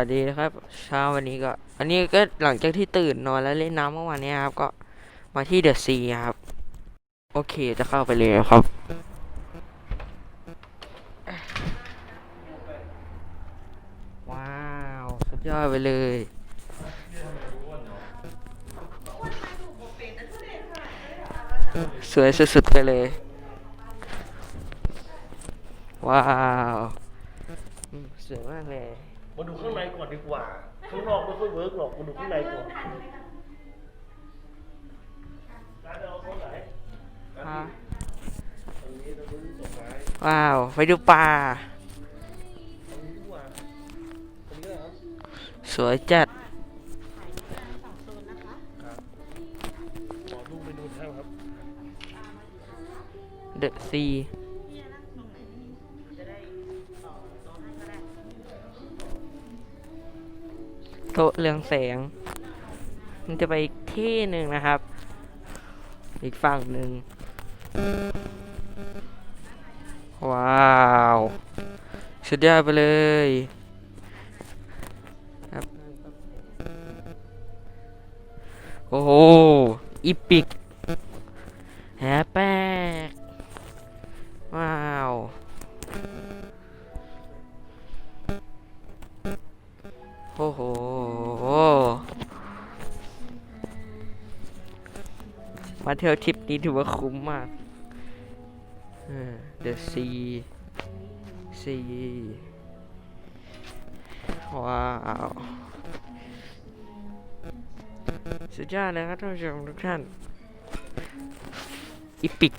วัสดีนะครับเช้าวันนี้ก็ อันนี้ก็หลังจากที่ตื่นนอนแล้วเล่นน้ำเมื่อวานนี้ครับ ก็มาที่เดอะซีครับ โอเคจะเข้าไปเลยครับ ว้าว สุดยอดไปเลย สวยสุดๆไปเลย ว้าว สวยมากเลย มาดูข้างในก่อนดีกว่า ข้างนอกไม่ค่อยเวิร์กหรอกมาดูข้างในก่อนร้านเราโซนไหนร้านนี้ตรงนี้ตรงนี้ส่งไม้ว้าว ไปดูปลา ตรงนี้ดีกว่าตรงนี้นะครับสวยจัด ครับขอดูไปดูท่านครับ เดอะซีะเรืองแสง มันจะไปอีกที่หนึ่งนะครับ อีกฝั่งหนึ่งว้าวสุดยอดไปเลยครับโอ้โหอีปิก มาเที่ยวทริปนี้ถือว่าคุ้มมากเดอะซีซีว้าวสุดยอดเลยครับท่านผู้ชมทุกท่านอีปิก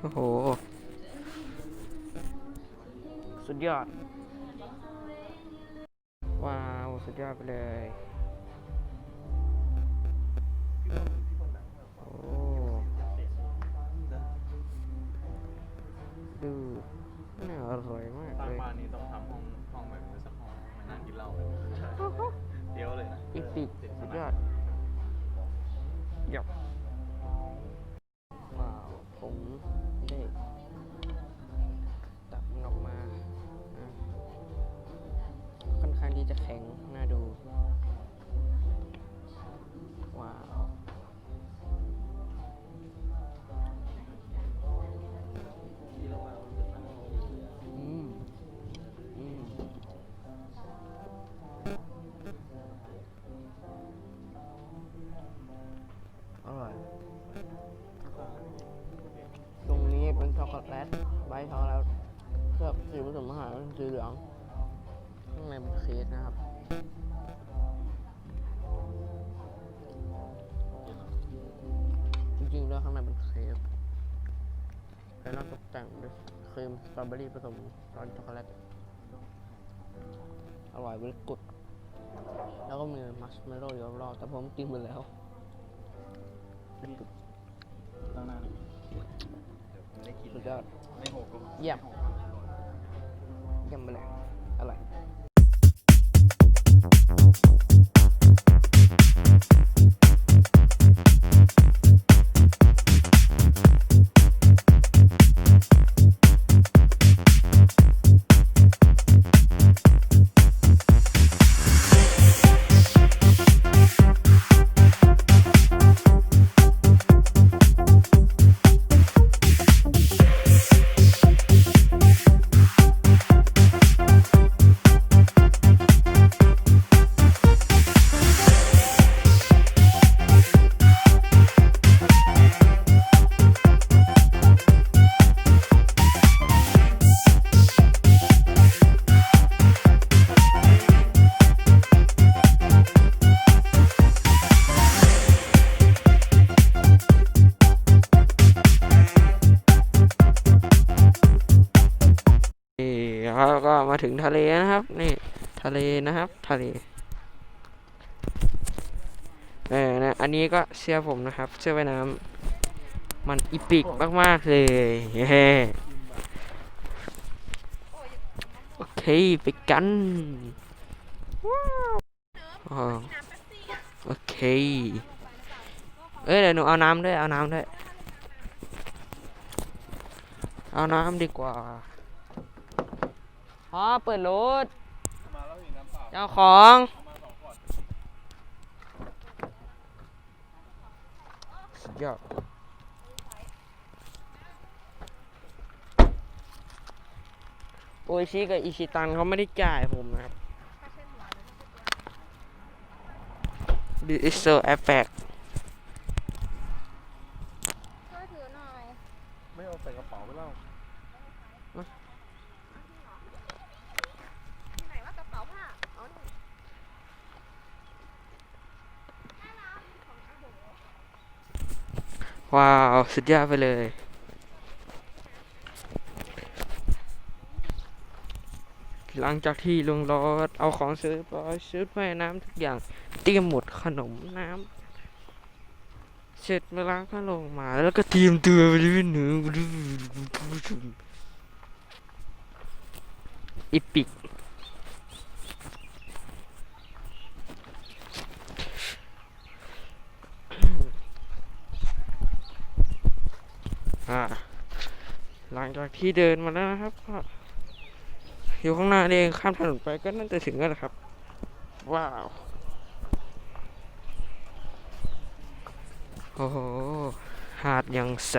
โอ้โห สุดยอด ว้าว สุดยอดไปเลยโอ้ดูน่าอร่อยมากสร้างเลยบ้านนี้ต้องทำห้องห้องแบบนี้สักห้องมานั่งกินเหล้ากันเดี๋ยวเลยนะอีปิกสุดยอดหยอก แลตใบช็อกแลตเคลือบสีผสมอาหารเป็นสีเหลืองข้างในเป็นเค้กนะครับจริงๆแล้วข้างในเป็นเค้กแล้วเราตกแต่งด้วยครีมสตรอเบอรี่ผสมรสช็อกโกแลตอร่อยเวลกุด แล้วก็มีมัชเมลโล่อยู่รอบๆแต่ผมกินหมดแล้วตั้งหน้า สุดยอดไม่หกก็เยี่ยมเยี่ยมไปเลย อร่อยนี่แล้วก็มาถึงทะเลนะครับ นี่ทะเลนะครับ ทะเลเออนะอันนี้ก็เสื้อผมนะครับ เสื้อว่ายน้ำมันอีปิกมาก ๆ เลยเย้โอเค ไปกันโอเค เอ้ยเดี๋ยวหนูเอาน้ำด้วย เอาน้ำด้วย เอาน้ำดีกว่า พ่อเปิดรถมาแล้วมีน้ำเปล่าเจ้าของเอามาสองขวดสุดยอดโออิชิกับอิชิตันเขาไม่ได้จ่ายผมนะครับ This is so epic ช่วยถือหน่อย ไม่เอาใส่กระเป๋าไปแล้ว ที่ไหนว่ากระเป๋าผ้าอ๋อนี่ ว้าว สุดยอดไปเลยหลังจากที่ลุงรถเอาของซื้อไปชุดว่ายน้ำทุกอย่าง เตรียมหมดขนมน้ำเสร็จเวลาก็ลงมา แล้วก็เตรียมตัวไปด้วยหนูอีปิก อ่าหลังจากที่เดินมาแล้วนะครับก็อยู่ข้างหน้าเองข้ามถนนไปก็น่าจะถึงแล้วแหละครับ ว้าวโอ้โหหาดยังใส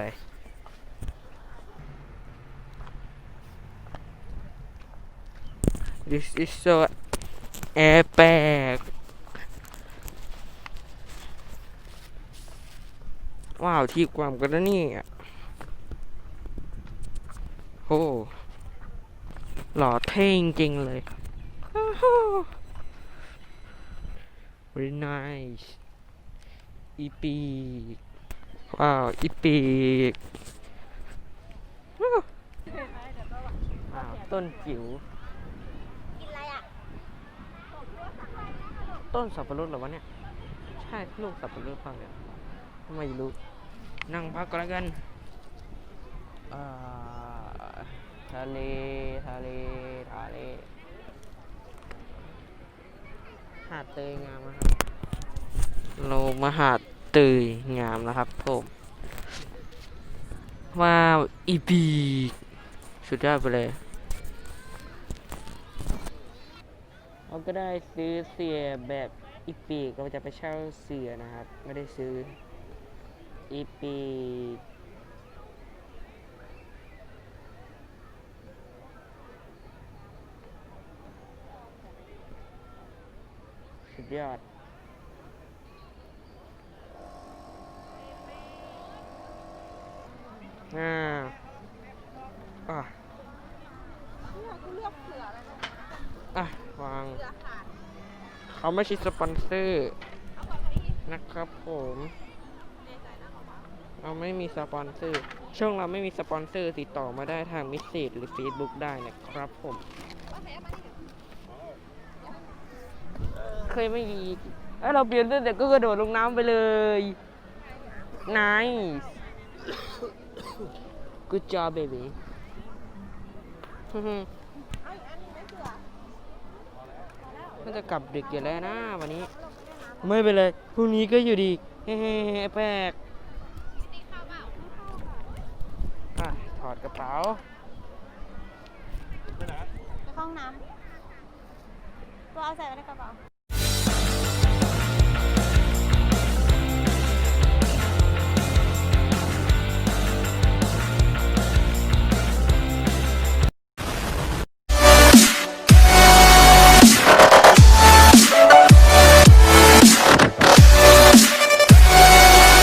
This is so epic ว้าว ที่กวามกันนะนี่ อ้ หล่อเท่จริงๆเลย very nice อีปีกว้าว อีปีกว้าวอ้าวต้นจิ๋ว กินอะไรอะ ต้นสับปะรดเหรอวะเนี่ย ใช่ลูกสับปะรดเปล่าเนี่ยไม่รู้ นั่งพักก็แล้วกันอ่า ทะเล ทะเล ทะเล หาดเตยงามนะครับเรามาหาดเตยงามนะครับผมว้าวอีปีกสุดยอดไปเลยเราก็ได้ซื้อเสียแบบอีปีกเราจะไปเช่าเสือนะครับ ไม่ได้ซื้ออีปีก ยอด อ่าอะเนี่ยกูเลือกเสืออะไรนะอะวางเสือขาดเขาไม่ใช่สปอนเซอร์นะครับผมเราไม่มีสปอนเซอร์ ช่วงเราไม่มีสปอนเซอร์ติดต่อมาได้ทางมิสเซจหรือ Facebook ได้นะครับผมเคยไม่ยีเอ้ยเราเปลี่ยนเสื้อแต่ก็กระโดดลงน้ำไปเลย nice good job baby ฮึ่มเอาอีกอันหนึงไหมเสือๆน่าจะกลับดึกอยู่แล้วนะวันนี้ ไม่เป็นไรพรุ่งนี้ก็อยู่ดี เฮ้ๆแปลกอะถอดกระเป๋าไปเข้าห้องน้ำ ตัวเอาใส่ไว้ในกระเป๋า